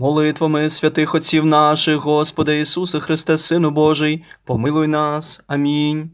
Молитвами святих отців наших, Господи Ісусе Христе, Сину Божий, помилуй нас. Амінь.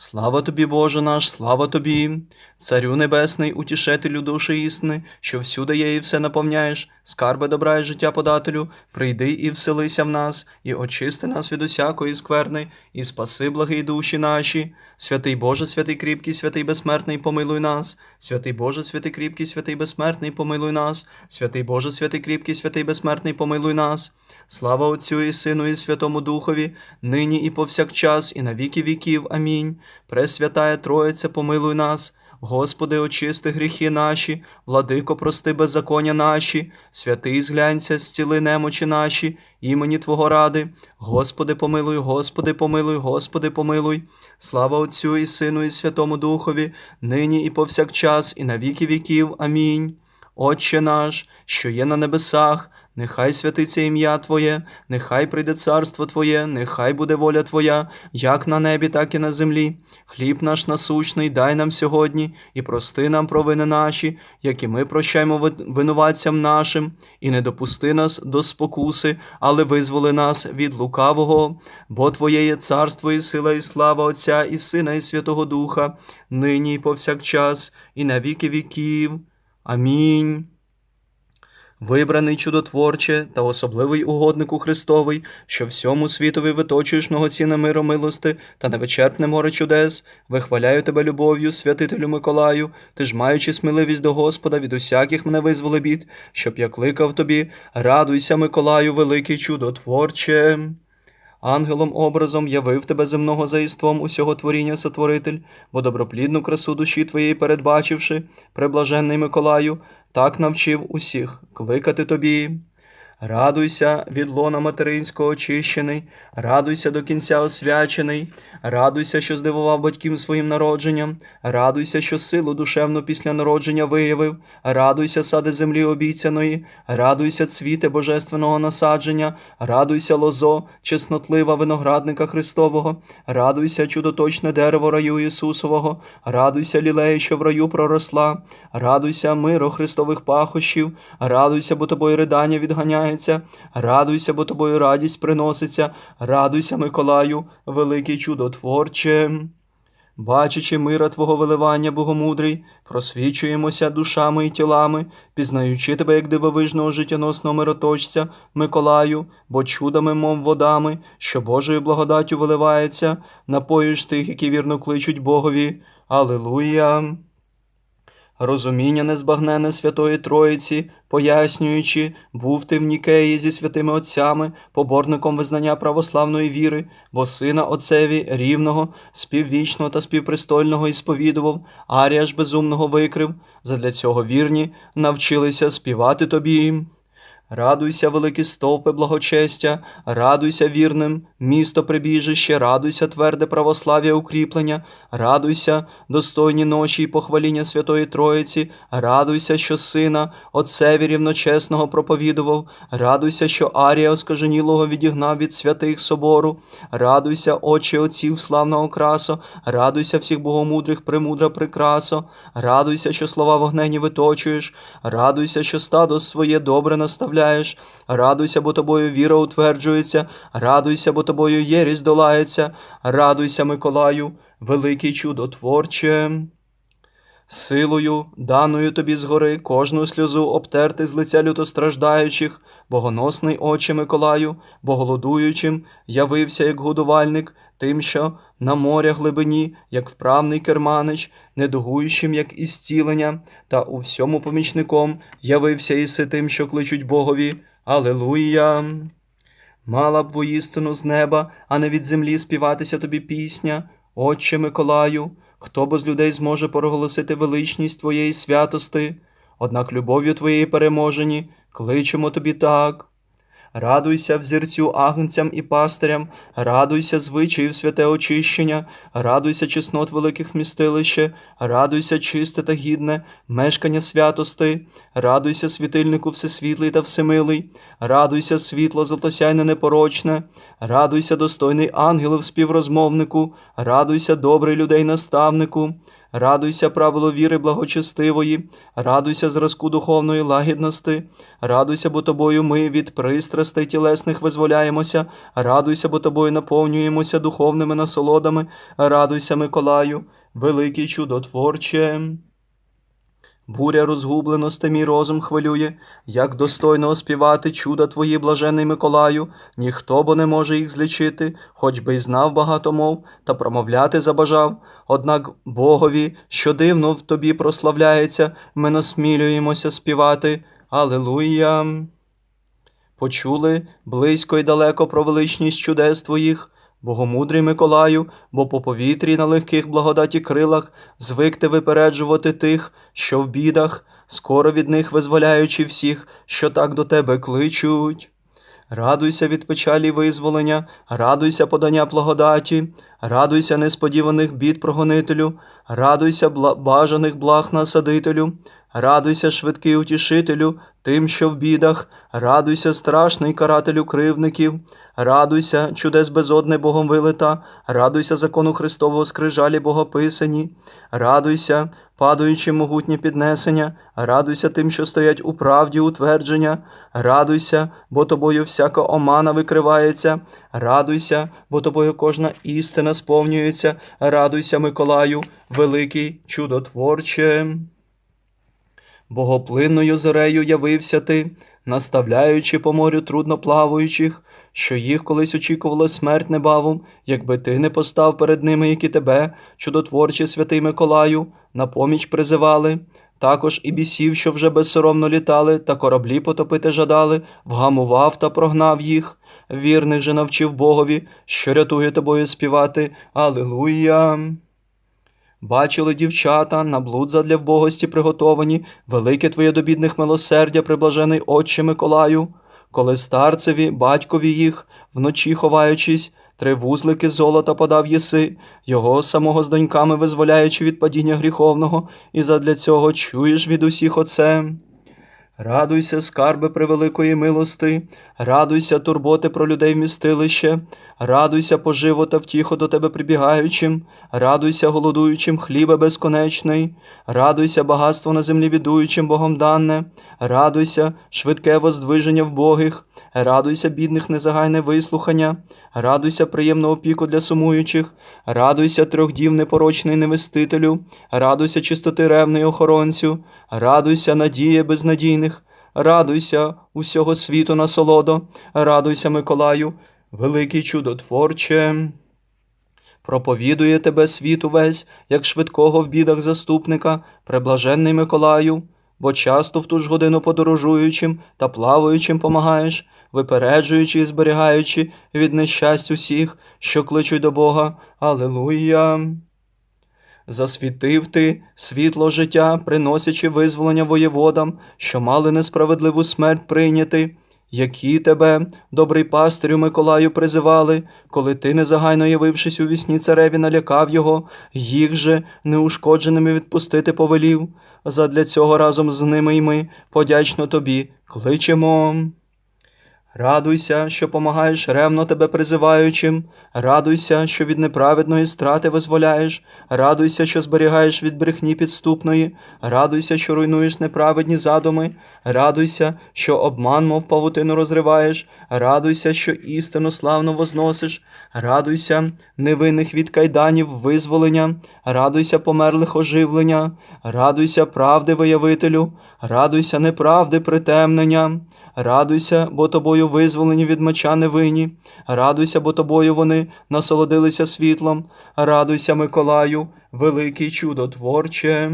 Слава тобі, Боже наш, слава тобі, Царю Небесний, утішителю душі істини, що всюди є і все наповняєш, скарби добра і життя подателю, прийди і вселися в нас, і очисти нас від усякої скверни, і спаси благі душі наші. Святий Боже, святий кріпкий, святий безсмертний, помилуй нас. Святий Боже, святий кріпкий, святий безсмертний, помилуй нас. Святий Боже, святий кріпкий, святий безсмертний, помилуй нас. Слава Отцю і Сину, і Святому Духові, нині і повсякчас, і на віки віків. Амінь. Пресвятая Троїця, помилуй нас. Господи, очисти гріхи наші, владико, прости беззаконня наші, святий зглянься, зціли немочі наші, імені Твого ради. Господи, помилуй, Господи, помилуй, Господи, помилуй. Слава Отцю і Сину, і Святому Духові, нині і повсякчас, і на віки віків. Амінь. Отче наш, що є на небесах, нехай святиться ім'я Твоє, нехай прийде царство Твоє, нехай буде воля Твоя, як на небі, так і на землі. Хліб наш насущний дай нам сьогодні, і прости нам провини наші, як ми прощаємо винуватцям нашим, і не допусти нас до спокуси, але визволи нас від лукавого, бо Твоє є царство і сила, і слава Отця, і Сина, і Святого Духа, нині і повсякчас, і на віки віків. Амінь. Вибраний чудотворче та особливий угоднику Христовий, що всьому світові виточуєш многоцінне миро милости та невичерпне море чудес, вихваляю тебе любов'ю, святителю Миколаю, ти ж маючи сміливість до Господа від усяких мене визволи бід, щоб я кликав тобі, радуйся, Миколаю, великий чудотворче. Ангелом образом явив тебе земного заїством усього творіння сотворитель, бо доброплідну красу душі твоєї передбачивши, преблаженний Миколаю, так навчив усіх кликати тобі. Радуйся від лона материнського очищений, радуйся до кінця освячений, радуйся, що здивував батьків своїм народженням, радуйся, що силу душевну після народження виявив, радуйся, сади землі обіцяної, радуйся, цвіте божественного насадження, радуйся, лозо, чеснотлива виноградника Христового, радуйся, чудоточне дерево раю Ісусового, радуйся, лілея, що в раю проросла, радуйся, миро Христових пахощів, радуйся, бо тобою ридання відганяється, радуйся, бо тобою радість приноситься, радуйся, Миколаю, великий чудотворче. Бачачи мира Твого виливання, Богомудрий, просвічуємося душами і тілами, пізнаючи тебе як дивовижного життєносного мироточця, Миколаю, бо чудами, мов водами, що Божою благодаттю виливається, напоїш тих, які вірно кличуть Богові. Алилуя! Розуміння незбагнене Святої Троїці, пояснюючи, був ти в Нікеї зі святими отцями, поборником визнання православної віри, бо сина Отцеві рівного, співвічного та співпрестольного ісповідував, арія ж безумного викрив. Задля цього вірні навчилися співати тобі. Радуйся, великі стовпи благочестя, радуйся вірним, місто прибіжище, радуйся, тверде православ'я укріплення, радуйся, достойні ночі і похваління Святої Троїці, радуйся, що сина, Отцеві рівночесного проповідував, радуйся, що Арія оскаженілого відігнав від святих собору, радуйся, очі отців славного красо, радуйся всіх богомудрих, премудра прикрасо, радуйся, що слова вогнені виточуєш, радуйся, що стадо своє добре наставляєш, радуйся, бо тобою віра утверджується, радуйся, бо тобою єрість долається, радуйся, Миколаю, великий чудотворче. Силою, даною тобі згори, кожну сльозу обтерти з лиця лютостраждаючих, богоносний очі Миколаю, бо голодуючим явився як годувальник, тим, що на моря глибині, як вправний керманич, недугуючим, як ісцілення, та у всьому помічником явився іси тим, що кличуть Богові. Алелуя! Мала б воістину з неба, а не від землі співатися тобі пісня, Отче Миколаю, хто бо з людей зможе проголосити величність Твоєї святости, однак любов'ю Твоєї переможені, кличемо тобі так. Радуйся взірцю агнцям і пастирям, радуйся звичаїв святе очищення, радуйся чеснот великих вмістилище, радуйся чисте та гідне мешкання святости, радуйся світильнику всесвітлий та всемилий, радуйся світло золотосяйне непорочне, радуйся достойний ангелів співрозмовнику, радуйся добрий людей наставнику, радуйся правилу віри благочестивої, радуйся зразку духовної лагідності, радуйся, бо тобою ми від пристрастей тілесних визволяємося, радуйся, бо тобою наповнюємося духовними насолодами, радуйся, Миколаю, великий чудотворче. Буря розгублености мій розум хвилює, як достойно оспівати чуда твої, блажений Миколаю, ніхто бо не може їх злічити, хоч би й знав багато мов, та промовляти забажав. Однак Богові, що дивно в тобі прославляється, ми насмілюємося співати. Алилуя. Почули близько й далеко про величність чудес твоїх. Богомудрий Миколаю, бо по повітрі на легких благодаті крилах звик ти випереджувати тих, що в бідах, скоро від них визволяючи всіх, що так до тебе кличуть. Радуйся від печалі визволення, радуйся подання благодаті, радуйся несподіваних бід прогонителю, радуйся бажаних благ насадителю, радуйся швидкий утішителю, тим, що в бідах, радуйся страшний карателю кривників, радуйся, чудес безодне Богом вилита, радуйся закону Христового скрижалі Богописані, радуйся, падаючи могутнє піднесення, радуйся тим, що стоять у правді утвердження, радуйся, бо тобою всяка омана викривається, радуйся, бо тобою кожна істина сповнюється, радуйся, Миколаю, великий чудотворче. Богоплинною зорею явився ти, наставляючи по морю трудно плаваючих, що їх колись очікувала смерть небавом, якби ти не постав перед ними, як і тебе, чудотворчий святий Миколаю, на поміч призивали. Також і бісів, що вже безсоромно літали, та кораблі потопити жадали, вгамував та прогнав їх. Вірних же навчив Богові, що рятує тобою співати. Алилуя. Бачили дівчата, на блуд задля вбогості приготовані, велике твоє до бідних милосердя, приблажений Отче Миколаю, коли старцеві, батькові їх, вночі ховаючись, три вузлики золота подав єси, його самого з доньками визволяючи від падіння гріховного, і задля цього чуєш від усіх оце. Радуйся, скарби превеликої милости, радуйся, турботи про людей вмістилище, радуйся, поживо та втіху до тебе прибігаючим, радуйся, голодуючим хліба безконечний, радуйся, багатство на землі бідуючим Богом дане, радуйся, швидке воздвиження вбогих, радуйся, бідних незагайне вислухання, радуйся, приємну опіку для сумуючих, радуйся, трьохдів непорочний невестителю, радуйся, чистоти ревний охоронцю, радуйся, надія безнадійних, радуйся, усього світу насолодо, радуйся, Миколаю, великий чудотворче. Проповідує тебе світ увесь, як швидкого в бідах заступника, преблаженний Миколаю, бо часто в ту ж годину подорожуючим та плаваючим помагаєш, випереджуючи і зберігаючи від нещасть усіх, що кличуть до Бога. Алилуя! Засвітив ти світло життя, приносячи визволення воєводам, що мали несправедливу смерть прийняти, які тебе, добрий пастирю Миколаю, призивали, коли ти, незагайно явившись у вісні цареві, налякав його, їх же неушкодженими відпустити повелів. Задля цього разом з ними й ми подячно тобі кличемо. Радуйся, що помагаєш ревно тебе призиваючим, радуйся, що від неправедної страти визволяєш, радуйся, що зберігаєш від брехні підступної, радуйся, що руйнуєш неправедні задуми, радуйся, що обман, мов павутину розриваєш, радуйся, що істину славно возносиш, радуйся, невинних від кайданів визволення, радуйся померлих оживлення, радуйся правди виявителю, радуйся неправди притемнення. Радуйся, бо тобою визволені від меча невинні, радуйся, бо тобою вони насолодилися світлом, радуйся, Миколаю, великий чудотворче.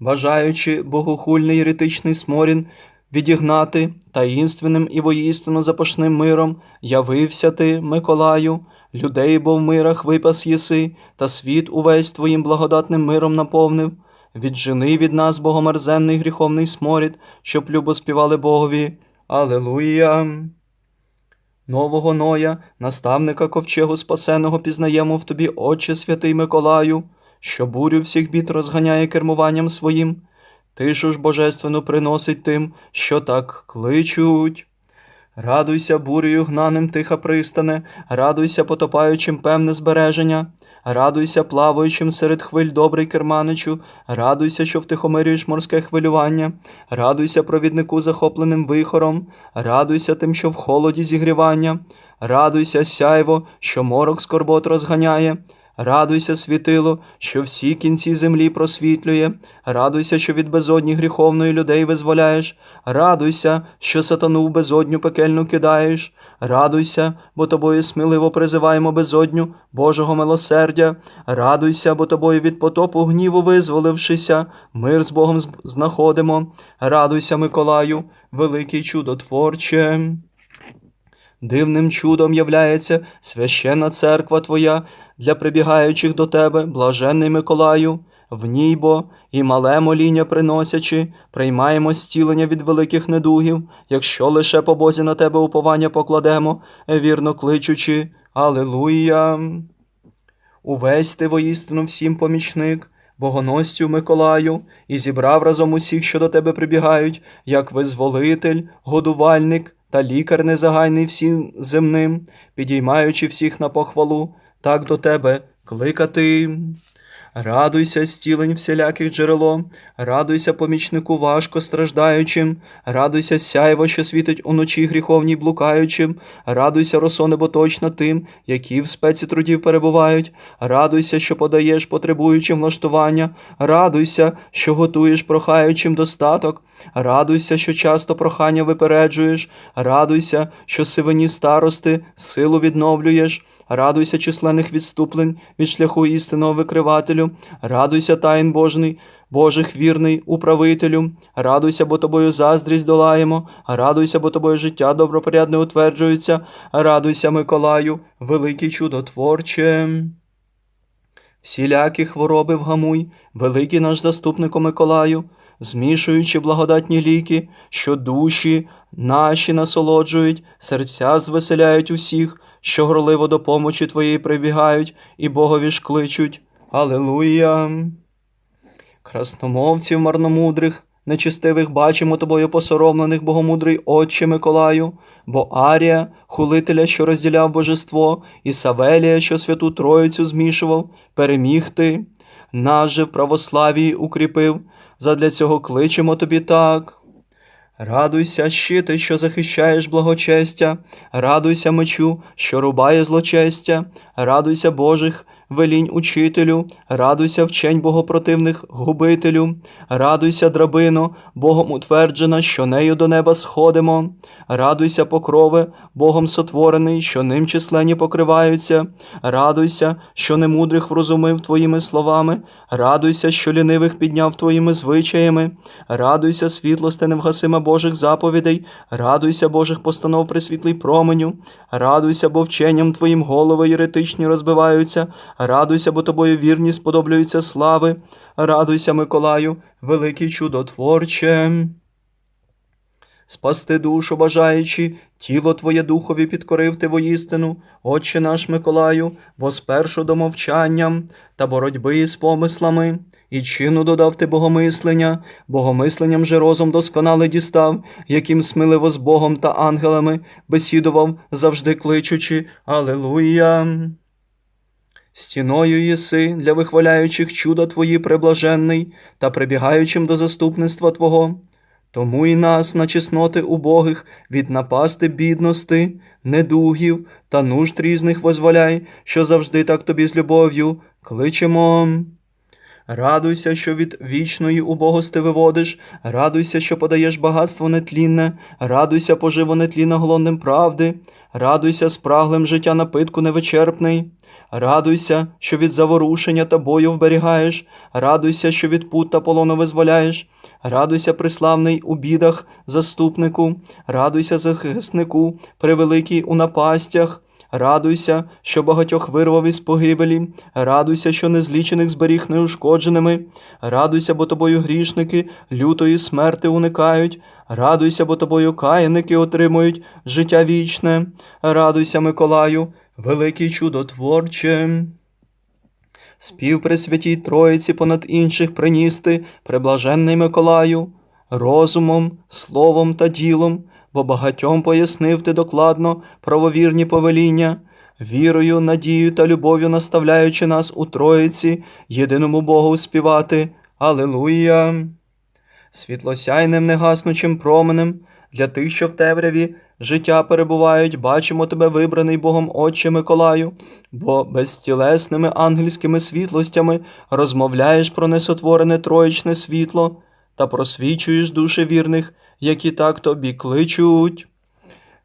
Бажаючи богохульний єретичний сморін відігнати таїнственним і воїстину запашним миром, явився ти, Миколаю, людей, бо в мирах випас єси, та світ увесь твоїм благодатним миром наповнив. Віджени від нас богомерзенний гріховний сморід, щоб любо співали Богові. Алелуя! Нового Ноя, наставника ковчегу спасеного, пізнаємо в тобі, Отче святий Миколаю, що бурю всіх бід розганяє кермуванням своїм, тишу ж божественну приносить тим, що так кличуть. Радуйся бурею гнаним тиха пристане, радуйся потопаючим певне збереження, радуйся плаваючим серед хвиль добрий керманичу, радуйся, що втихомирюєш морське хвилювання, радуйся провіднику захопленим вихором, радуйся тим, що в холоді зігрівання, радуйся сяйво, що морок скорбот розганяє. Радуйся, світило, що всі кінці землі просвітлює, радуйся, що від безодні гріховної людей визволяєш, радуйся, що сатану в безодню пекельну кидаєш, радуйся, бо тобою сміливо призиваємо безодню Божого милосердя, радуйся, бо тобою від потопу гніву визволившися, мир з Богом знаходимо, радуйся, Миколаю, великий чудотворче. Дивним чудом являється священна церква Твоя для прибігаючих до Тебе, блаженний Миколаю, в ній бо і мале моління приносячи, приймаємо зцілення від великих недугів, якщо лише по Бозі на Тебе уповання покладемо, вірно кличучи Алилуя. Увесь ти воістину всім помічник, богоностю Миколаю, і зібрав разом усіх, що до тебе прибігають, як визволитель, годувальник та лікар незагайний всім земним, підіймаючи всіх на похвалу, так до тебе кликати. Радуйся, стілень всіляких джерело, радуйся помічнику важко страждаючим, радуйся сяйво, що світить уночі гріховній блукаючим, радуйся, росо неботочна тим, які в спеці трудів перебувають, радуйся, що подаєш потребуючим влаштування, радуйся, що готуєш прохаючим достаток, радуйся, що часто прохання випереджуєш, радуйся, що сивині старости силу відновлюєш. Радуйся численних відступлень від шляху істинного викривателю, радуйся таїн Божний, Божих вірний управителю, радуйся, бо тобою заздрість долаємо, радуйся, бо тобою життя добропорядне утверджується, радуйся, Миколаю, великий чудотворче. Всілякі хвороби вгамуй, великий наш заступнику Миколаю, змішуючи благодатні ліки, що душі наші насолоджують, серця звеселяють усіх, що горливо до помочі Твоєї прибігають і Богові ж кличуть. Алилуя! Красномовців марномудрих, нечистивих бачимо тобою посоромлених, богомудрий Отче Миколаю, бо Арія, хулителя, що розділяв божество, і Савелія, що святу Троїцю змішував, переміг ти, нас же в православії укріпив, задля цього кличемо тобі так. Радуйся, щити, що захищаєш благочестя, радуйся мечу, що рубає злочестя, радуйся Божих велінь учителю, радуйся вчень богопротивних губителю, радуйся, драбино, Богом утверджена, що нею до неба сходимо, радуйся, покрове, Богом сотворений, що ним численні покриваються, радуйся, що немудрих врозумив твоїми словами, радуйся, що лінивих підняв твоїми звичаями, радуйся, світлосте невгасиме Божих заповідей, радуйся Божих постанов при світлий променю, радуйся, бо вченням твоїм голови єретичні розбиваються, радуйся, бо тобою вірні сподоблюються слави, радуйся, Миколаю, великий чудотворче. Спасти душу бажаючи, тіло Твоє духові підкорив ти воїстину, Отче наш Миколаю, бо спершу до мовчання та боротьби з помислами, і чину додав ти богомислення, богомисленням же розум досконалий дістав, яким сміливо з Богом та ангелами бесідував, завжди кличучи Алилуя. Стіною єси для вихваляючих чуда Твої преблаженний та прибігаючим до заступництва Твого. Тому і нас на чесноти убогих від напасти бідності, недугів та нужд різних возволяй, що завжди так тобі з любов'ю кличемо. Радуйся, що від вічної убогости виводиш, радуйся, що подаєш багатство нетлінне, радуйся, поживо нетлінно голодним правди, радуйся спраглим життя напитку невичерпний. Радуйся, що від заворушення та бою вберігаєш, радуйся, що від пут та полону визволяєш, радуйся, приславний у бідах, заступнику, радуйся, захиснику, превеликий у напастях. Радуйся, що багатьох вирвав із погибелі, радуйся, що незлічених зберіг неушкодженими, радуйся, бо тобою грішники лютої смерти уникають, радуйся, бо тобою каяники отримують життя вічне, радуйся, Миколаю, великий чудотворче. Спів Пресвятій Троїці понад інших приністи, преблаженний Миколаю, розумом, словом та ділом, бо багатьом пояснив ти докладно правовірні повеління, вірою, надією та любов'ю наставляючи нас у Троїці, єдиному Богу співати. Алилуя! Світлосяйним негаснучим променем для тих, що в темряві життя перебувають, бачимо тебе, вибраний Богом Отче Миколаю, бо безтілесними ангельськими світлостями розмовляєш про несотворене троїчне світло та просвічуєш душі вірних, які так тобі кличуть.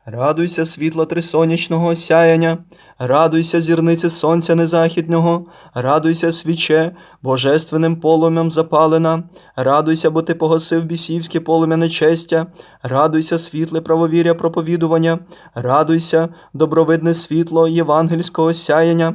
Радуйся, світла трисонячного осяяння, радуйся, зірниці сонця незахідного, радуйся, свіче, божественним полум'ям запалена, радуйся, бо ти погасив бісівське полум'я нечестя, радуйся, світле правовір'я проповідування, радуйся, добровидне світло євангельського сяяння.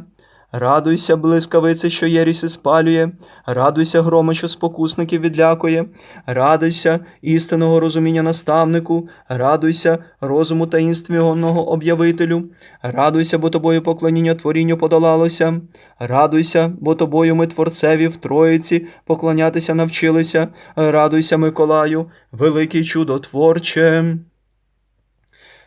Радуйся, блискавице, що єріси спалює, радуйся, громе, що спокусників відлякує, радуйся, істинного розуміння наставнику, радуйся, розуму таїнственного об'явителю, радуйся, бо тобою поклоніння творінню подолалося, радуйся, бо тобою ми творцеві в Троїці поклонятися навчилися, радуйся, Миколаю, великий чудотворче.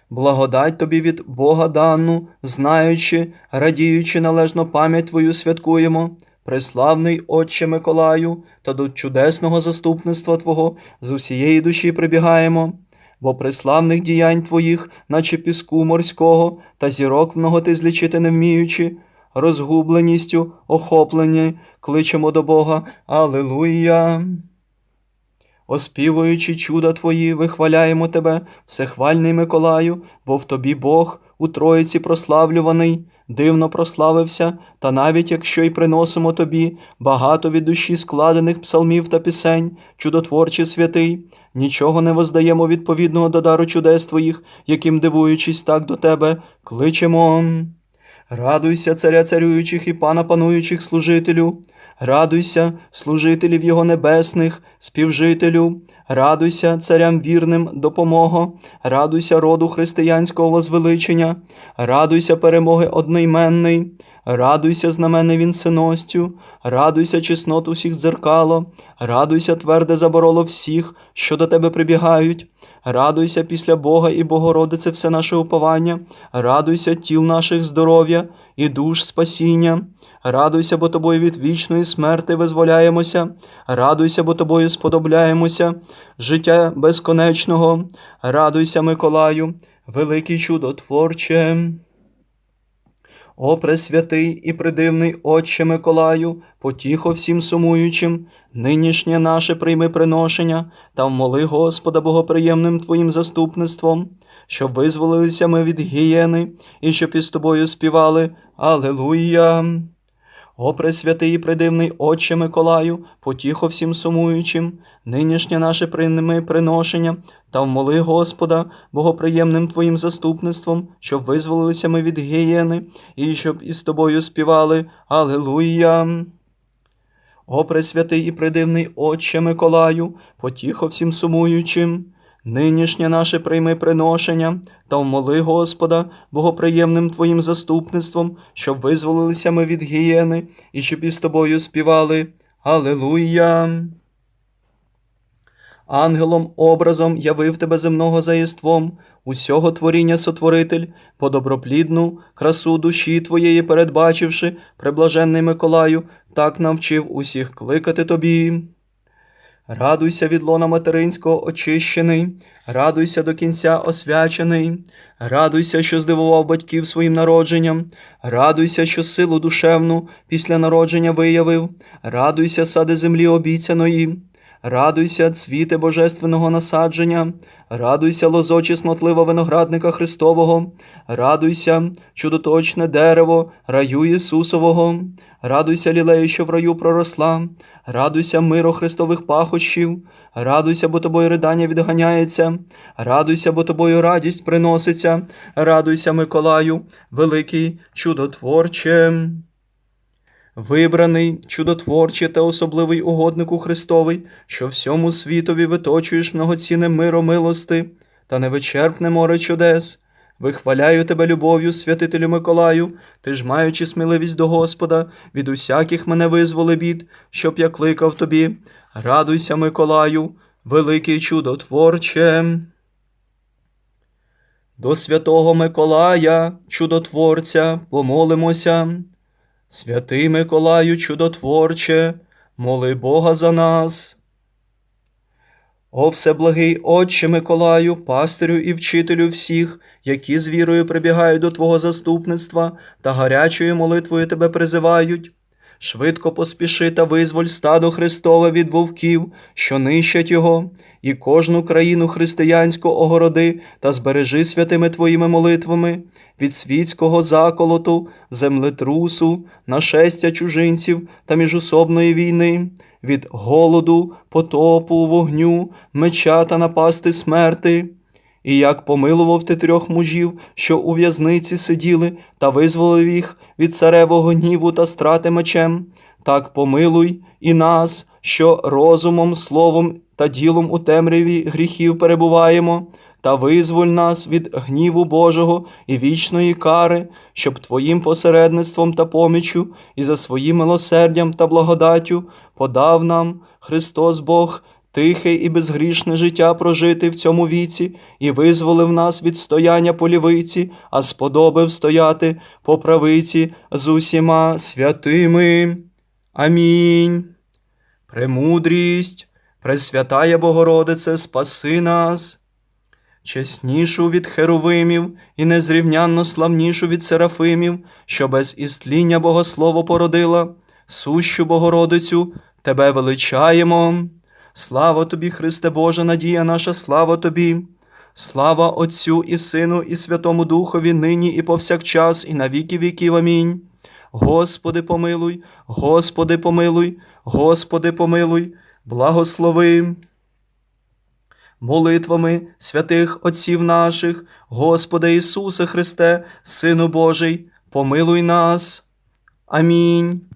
Благодать тобі від Бога дану, знаючи, радіючи належно пам'ять Твою святкуємо. Преславний Отче Миколаю, та до чудесного заступництва Твого з усієї душі прибігаємо, бо преславних діянь Твоїх, наче піску морського, та зірок много ти злічити не вміючи, розгубленістю, охоплені, кличемо до Бога. Алилуя! Оспівуючи чуда Твої, вихваляємо Тебе, всехвальний Миколаю, бо в Тобі Бог у Троїці прославлюваний, дивно прославився, та навіть якщо й приносимо Тобі багато від душі складених псалмів та пісень, чудотворчий святий, нічого не воздаємо відповідного до дару чудес Твоїх, яким дивуючись так до Тебе, кличемо. Радуйся, царя царюючих і пана пануючих служителю. Радуйся, служителів Його небесних, співжителю, радуйся царям вірним допомого, радуйся роду християнського возвеличення, радуйся перемоги одноіменний, радуйся знамене вінценостю, радуйся чеснот усіх дзеркало, радуйся тверде забороло всіх, що до тебе прибігають, радуйся після Бога і Богородице все наше уповання, радуйся тіл наших здоров'я і душ спасіння. Радуйся, бо тобою від вічної смерти визволяємося, радуйся, бо тобою сподобляємося, життя безконечного, радуйся, Миколаю, великий чудотворче. О, пресвятий і придивний Отче Миколаю, потіхо всім сумуючим, нинішнє наше прийми приношення та вмоли Господа богоприємним Твоїм заступництвом, щоб визволилися ми від гієни і щоб із тобою співали Алилуя. О, пресвятий і придивний Отче Миколаю, потіхо всім сумуючим, нинішнє наше прийми приношення та вмоли Господа богоприємним Твоїм заступництвом, щоб визволилися ми від гієни і щоб із тобою співали Алилуя. О, пресвятий і придивний Отче Миколаю, потіхо всім сумуючим, нинішнє наше прийми приношення та вмоли Господа богоприємним Твоїм заступництвом, щоб визволилися ми від гієни і щоб із тобою співали Алилуя. Ангелом образом явив тебе земного заєством, усього творіння сотворитель, по доброплідну красу душі твоєї передбачивши, преблаженний Миколаю, так навчив усіх кликати тобі. Радуйся від лона материнського очищений, радуйся до кінця освячений, радуйся, що здивував батьків своїм народженням, радуйся, що силу душевну після народження виявив, радуйся, сади землі обіцяної. Радуйся, цвіте божественного насадження, радуйся, лозо чеснотлива виноградника Христового, радуйся, чудоточне дерево, раю Ісусового, радуйся, лілею, що в раю проросла, радуйся, миро Христових пахощів, радуйся, бо тобою ридання відганяється, радуйся, бо тобою радість приноситься, радуйся, Миколаю, великий чудотворче. Вибраний, чудотворчий та особливий угоднику Христовий, що всьому світові виточуєш многоцінне миро милости та невичерпне море чудес. Вихваляю тебе любов'ю, святителю Миколаю, ти ж маючи сміливість до Господа, від усяких мене визволи бід, щоб я кликав тобі. Радуйся, Миколаю, великий чудотворче. До святого Миколая, чудотворця, помолимося. Святий Миколаю, чудотворче, моли Бога за нас. О всеблагий Отче Миколаю, пастирю і вчителю всіх, які з вірою прибігають до Твого заступництва та гарячою молитвою Тебе призивають. Швидко поспіши та визволь стадо Христове від вовків, що нищать його, і кожну країну християнську огороди та збережи святими Твоїми молитвами від світського заколоту, землетрусу, нашестя чужинців та міжособної війни, від голоду, потопу, вогню, меча та напасти смерти. І як помилував ти трьох мужів, що у в'язниці сиділи, та визволив їх від царевого гніву та страти мечем, так помилуй і нас, що розумом, словом та ділом у темряві гріхів перебуваємо, та визволь нас від гніву Божого і вічної кари, щоб Твоїм посередництвом та помічю і за своїм милосердям та благодаттю подав нам Христос Бог тихе і безгрішне життя прожити в цьому віці і визволив нас від стояння по лівиці, а сподобив стояти по правиці з усіма святими. Амінь. Премудрість, Пресвятая Богородице, спаси нас. Чеснішу від херовимів і незрівнянно славнішу від серафимів, що без істління Богослово породила, сущу Богородицю, Тебе величаємо. Слава тобі, Христе Боже, надія наша, слава тобі. Слава Отцю і Сину, і Святому Духові, нині і повсякчас, і на віки віків. Амінь. Господи, помилуй, Господи, помилуй, Господи, помилуй, благослови. Молитвами святих Отців наших, Господи Ісусе Христе, Сину Божий, помилуй нас. Амінь.